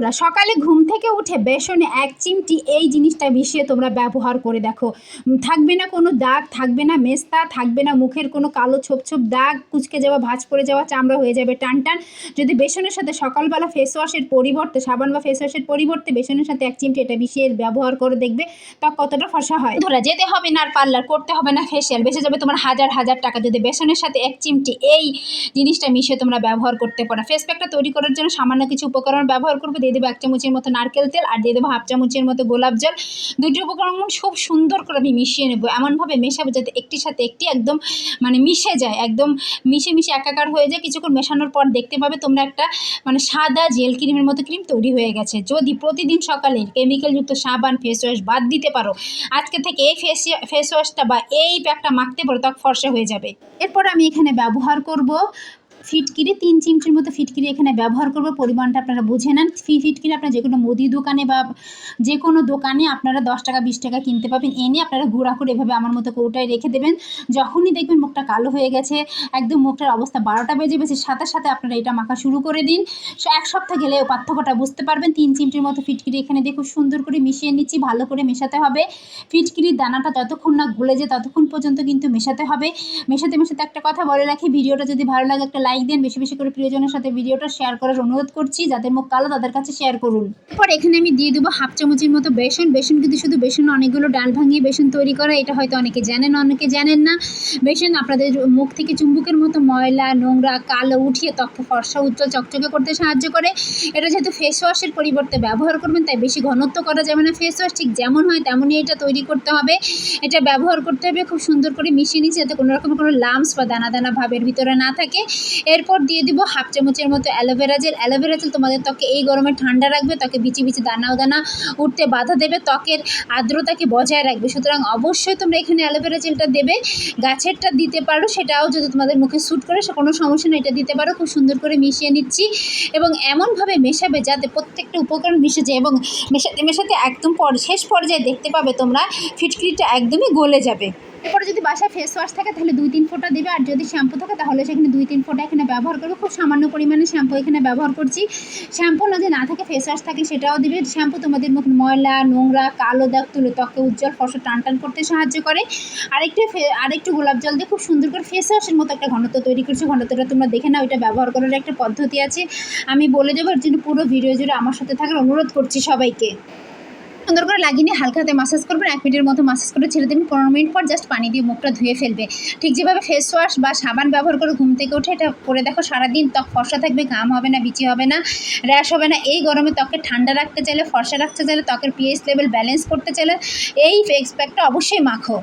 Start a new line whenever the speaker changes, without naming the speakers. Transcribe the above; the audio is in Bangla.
বন্ধুরা, সকালে ঘুম থেকে উঠে বেসনে এক চিমটি এই জিনিসটা মিশিয়ে তোমরা ব্যবহার করে দেখো। থাকবে না কোনো দাগ, থাকবে না মেস্তা, থাকবে না মুখের কোনো কালো ছোপ ছোপ দাগ, কুচকে যাওয়া, ভাঁজ পড়ে যাওয়া, চামড়া হয়ে যাবে, টান টান। যদি বেসনের সাথে সকালবেলা ফেস ওয়াশের পরিবর্তে, সাবান বা ফেস ওয়াশের পরিবর্তে বেসনের সাথে এক চিমটি এটা মিশিয়ে ব্যবহার করে দেখবে, তা কতটা ফসা হয়। ধরা যেতে হবে না আর পার্লার, করতে হবে না ফেসিয়াল বেঁচে যাবে তোমার হাজার হাজার টাকা। যদি বেসনের সাথে এক চিমটি এই জিনিসটা মিশিয়ে তোমরা ব্যবহার করতে পারো। ফেস প্যাকটা তৈরি করার জন্য সামান্য কিছু উপকরণ ব্যবহার করবে দিয়ে দেবো এক চামচের মতো নারকেল তেল আর দিয়ে দেবো হাফ চামচের মতো গোলাপ জল। দুটি উপকরণ খুব সুন্দর করে আমি মিশিয়ে নেব। এমনভাবে মেশাবো যাতে একটির সাথে একটি একদম মানে মিশে যায়, একদম মিশে মিশে একাকার হয়ে যায়। কিছুক্ষণ মেশানোর পর দেখতে পাবে তোমরা একটা মানে সাদা জেল ক্রিমের মতো ক্রিম তৈরি হয়ে গেছে। যদি প্রতিদিন সকালে কেমিক্যালযুক্ত সাবান ফেস ওয়াশ বাদ দিতে পারো, আজকে থেকে এই ফেস ফেস ওয়াশটা বা এই প্যাকটা মাখতে পারো তখন ফর্সা হয়ে যাবে। এরপর আমি এখানে ব্যবহার করব ফিটকিরি, তিন চিমটির মতো ফিটকিরি এখানে ব্যবহার করব। পরিমাণটা আপনারা বুঝে নেন। ফি ফিটকিরি আপনারা যে কোনো মুদি দোকানে বা যে কোনো দোকানে আপনারা দশ টাকা, বিশ টাকা কিনতে পাবেন। এনে আপনারা গুঁড়া করে এভাবে আমার মতো কৌটায় রেখে দেবেন। যখনই দেখবেন মুখটা কালো হয়ে গেছে, একদম মুখটার অবস্থা বারোটা বেজে গেছে, সাথে সাথে আপনারা এটা মাখা শুরু করে দিন। এক সপ্তাহ গেলেও পার্থক্যটা বুঝতে পারবেন। তিন চিমটির মতো ফিটকিরি এখানে দেখুন সুন্দর করে মিশিয়ে নিচ্ছি, ভালো করে মেশাতে হবে। ফিটকিরির দানাটা যতক্ষণ না গলে যায়, ততক্ষণ পর্যন্ত কিন্তু মেশাতে হবে। মেশাতে মেশাতে একটা কথা বলে রাখি, ভিডিওটা যদি ভালো লাগে একটা লাইক দেন, বেশি বেশি করে প্রিয়জনের সাথে ভিডিওটা শেয়ার করার অনুরোধ করছি। যাদের মুখ কালো, তাদের কাছে শেয়ার করুন। এরপর এখানে আমি দিয়ে দেবো হাফ চামচের মতো বেসন। বেসন কিন্তু শুধু বেসন, অনেকগুলো ডাল ভাঙিয়ে বেসন তৈরি করা, এটা হয়তো অনেকে জানেন অনেকে জানেন না। বেসন আপনাদের মুখ থেকে চুম্বুকের মতো ময়লা, নোংরা, কালো উঠিয়ে ত্বককে ফর্সা, উজ্জ্বল, চকচকে করতে সাহায্য করে। এটা যেহেতু ফেস ওয়াশের পরিবর্তে ব্যবহার করবেন, তাই বেশি ঘনত্ব করা যাবে না ফেস ওয়াশ ঠিক যেমন হয় তেমনই এটা তৈরি করতে হবে। এটা ব্যবহার করতে হবে খুব সুন্দর করে মিশিয়ে নিচ্ছে যাতে কোনো রকম কোনো লামস বা দানা দানা ভাবের ভিতরে না থাকে। এরপর দিয়ে দিব হাফ চামচের মতো অ্যালোভেরা জেল অ্যালোভেরা জেল তোমাদের ত্বকে এই গরমে ঠান্ডা রাখবে, ত্বকে বিচি বিচি দানাও দানা উঠতে বাধা দেবে, ত্বকের আর্দ্রতাকে বজায় রাখবে। সুতরাং অবশ্যই তোমরা এখানে অ্যালোভেরা জেলটা দেবে, গাছেরটা দিতে পারো, সেটাও যদি তোমাদের মুখে স্যুট করে, সে কোনো সমস্যা নেই, এটা দিতে পারো, খুব সুন্দর করে মিশিয়ে নিচ্ছি। এবং এমনভাবে মেশাবে যাতে প্রত্যেকটা উপকরণ মিশে যায় এবং মেশাতে মেশাতে একদম পর শেষ পর্যায়ে দেখতে পাবে তোমরা, ফিটকিরিটা একদমই গলে যাবে। এরপরে যদি বাসায় ফেস ওয়াশ থাকে, তাহলে দুই তিন ফোঁটা দেবে। আর যদি শ্যাম্পু থাকে, তাহলে সেখানে দুই তিন ফোঁটা এখানে ব্যবহার করবে। খুব সামান্য পরিমাণে শ্যাম্পু এখানে ব্যবহার করছি। শ্যাম্পু না যে না থাকে ফেস ওয়াশ থাকে, সেটাও দিবে। শ্যাম্পু তোমাদের মুখ ময়লা, নোংরা, কালো দাগ, তুলে ত্বকে উজ্জ্বল, ফসল টান টান করতে সাহায্য করে। আরেকটু আরেকটু গোলাপ জল দিয়ে খুব সুন্দর করে ফেস ওয়াশের মতো একটা ঘনত্ব তৈরি করছি। ঘনত্বটা তোমরা দেখে নাও, এটা ব্যবহার করার একটা পদ্ধতি আছে। আমি বলে দেবো জন্য পুরো ভিডিও জুড়ে আমার সাথে থাকার অনুরোধ করছি সবাইকে। সুন্দর করে লাগিয়ে নিয়ে হালকা হাতে মাসাজ করবেন। এক মিনিটের মতো মাসাজ করে ছেড়ে দেবেন। পনেরো মিনিট পর জাস্ট পানি দিয়ে মুখটা ধুয়ে ফেলবে। ঠিক যেভাবে ফেস ওয়াশ বা সাবান ব্যবহার করে ঘুম থেকে উঠে এটা করে দেখো, সারাদিন ত্বক ফর্সা থাকবে, ঘাম হবে না, বিচি হবে না র্যাশ হবে না। এই গরমে ত্বকে ঠান্ডা রাখতে চাইলে, ফর্সা রাখতে চাইলে ত্বকের পিএইচ লেভেল ব্যালেন্স করতে চাইলে এই ফেস প্যাকটা অবশ্যই মাখো।